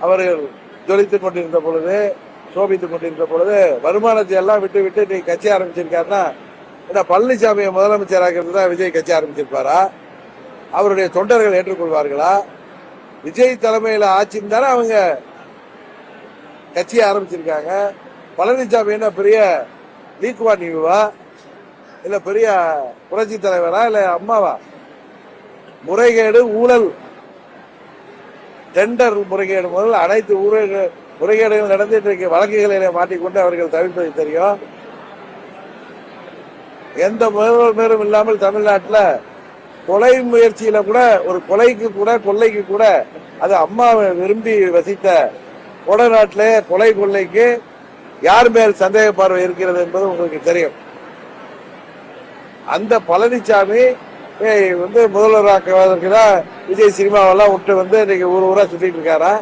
அவர்கள் ஜொலித்துக் கொண்டிருந்த பொழுது சோபித்துக் கொண்டிருந்த பொழுது வருமானத்தை எல்லாம் விட்டு விட்டு நீ கட்சி ஆரம்பிச்சிருக்காருன்னா என்ன பழனிசாமியை முதலமைச்சராகிறது தான் விஜய் கட்சி ஆரம்பிச்சிருப்பாரா? அவருடைய தொண்டர்கள் ஏற்றுக்கொள்வார்களா? விஜய் தலைமையில ஆட்சின்னு தானே அவங்க கட்சியை ஆரம்பிச்சிருக்காங்க? பழனிசாமி என்ன பெரிய லீக்குவா நீவா? இல்ல பெரிய புரட்சி தலைவரா? இல்ல அம்மாவா? முறைகேடு ஊழல். டெண்டர் முறைகேடு முதல் அனைத்து ஊழல் முறைகேடுகள் நடந்துட்டு இருக்க வழக்குகளிலே மாட்டிக்கொண்டு அவர்கள் தவிர்ப்பது தெரியும். எந்த முதல்வரும் இல்லாமல் தமிழ்நாட்டில் கொலை முயற்சியில கூட ஒரு கொலைக்கு கூட கொள்ளைக்கு கூட அது அம்மா விரும்பி வசித்த கொடநாட்டிலே கொலை கொள்ளைக்கு யார் மேல் சந்தேக பார்வை இருக்கிறது என்பது உங்களுக்கு தெரியும். அந்த பழனிசாமி ஏய், வந்து முதல்வராக்குவதற்கு தான் விஜய் சினிமாவெல்லாம் விட்டு வந்து இன்னைக்கு ஊர் ஊரா சுத்திட்டு இருக்காரா?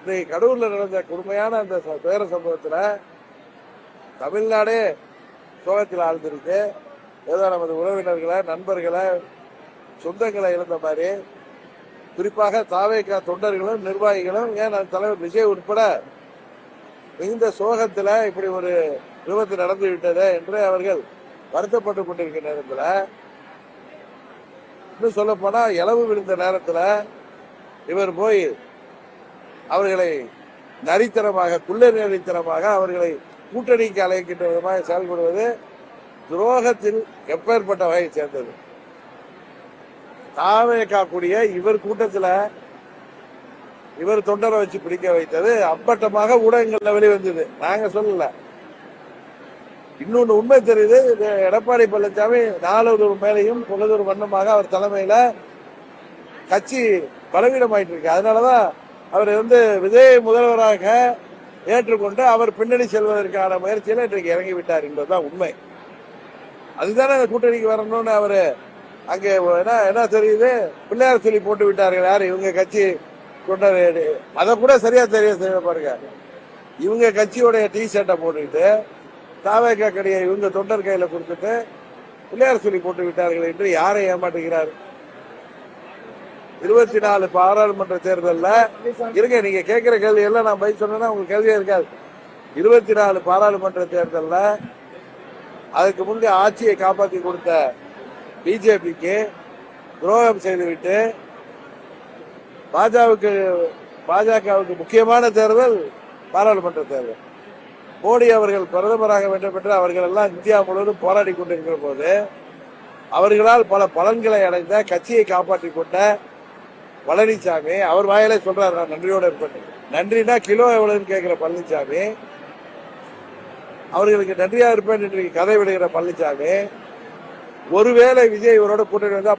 இன்னைக்கு கடவுள்ல நடந்த கொடுமையான அந்த ச- துயர சம்பவத்துல தமிழ்நாடே சோகத்தில் ஆழ்ந்திருக்கு. ஏதோ நமது உறவினர்களை நண்பர்களை சொந்தங்களை இழந்த மாதிரி. குறிப்பாக தாவேக்கா தொண்டர்களும் நிர்வாகிகளும் ஏன் தலைவர் விஜய் உட்பட மிகுந்த சோகத்துல இப்படி ஒரு விபத்து நடந்து விட்டது என்று அவர்கள் வருத்தப்பட்டு கொண்டிருக்கிற நேரத்தில் இன்னும் சொல்ல போனா இளவு விழுந்த நேரத்தில் இவர் போய் அவர்களை நரித்தனமாக குள்ள நரித்தனமாக அவர்களை கூட்டணிக்கு அழைக்கின்ற விதமாக செயல்படுவது துரோகத்தில் எப்பேற்பட்ட வகையை சேர்ந்தது. தாவே காக்கூடிய இவர் கூட்டத்தில் இவர் தொண்டரை வச்சு பிடிக்க வைத்தது அப்பட்டமாக ஊடகங்கள்ல வெளிவந்தது. நாங்க சொல்லல. இன்னொன்று உண்மை தெரியுது எடப்பாடி பழனிசாமி நாளொரு மேலையும் பொழுதொரு வண்ணமாக அவர் தலைமையில கட்சி பலவீனமாயிட்டு இருக்கு அதனாலதான் அவர் வந்து விஜய் முதல்வராக ஏற்றுக்கொண்டு அவர் பின்னணி செல்வதற்கான முயற்சியில இன்றைக்கு இறங்கி விட்டார் என்பதுதான் உண்மை. அதுதானே அந்த கூட்டணிக்கு வரணும்னு அவரு அங்கே என்ன என்ன தெரியுது? பிள்ளையார் சொல்லி போட்டு விட்டார்கள். யார்? இவங்க கட்சி கொண்டாடு அதை கூட சரியா தெரிய தெரிய பாருங்க. இவங்க கட்சியோடைய டி ஷர்ட்டை போட்டுக்கிட்டு தாவேக்கா கடையை இவங்க தொண்டர் கையில கொடுத்துட்டு பிள்ளையார் சொல்லி போட்டு விட்டார்கள் என்று யாரை ஏமாற்றுகிறார்? இருபத்தி நாலு பாராளுமன்ற தேர்தல்ல இருங்க நீங்க கேட்கிற கேள்வி எல்லாம் நான் பதில் சொன்னேன்னா உங்களுக்கு கேள்வியே இருக்காது. இருபத்தி நாலு பாராளுமன்ற தேர்தல்ல அதுக்கு முந்தைய ஆட்சியை காப்பாற்றி கொடுத்த பிஜேபிக்கு துரோகம் செய்துவிட்டு பாஜகவுக்கு பாஜகவுக்கு முக்கியமான தேர்தல் பாராளுமன்ற தேர்தல். மோடி அவர்கள் பிரதமராக வேண்டும் என்று அவர்கள் எல்லாம் இந்தியா முழுவதும் போராடி கொண்டிருக்கிற போது அவர்களால் பல பலன்களை அடைந்த கட்சியை காப்பாற்றி கொண்ட பழனிசாமி அவர் வாயிலே சொல்றாரு நான் நன்றியோட இருப்பேன் நன்றினா கிலோ எவ்வளவுன்னு கேட்கிற பழனிசாமி அவர்களுக்கு நன்றியா இருப்பேன் என்று கதை விடுகிற பழனிசாமி ஒருவேளை விஜய் இவரோட கூட்டணி வந்தா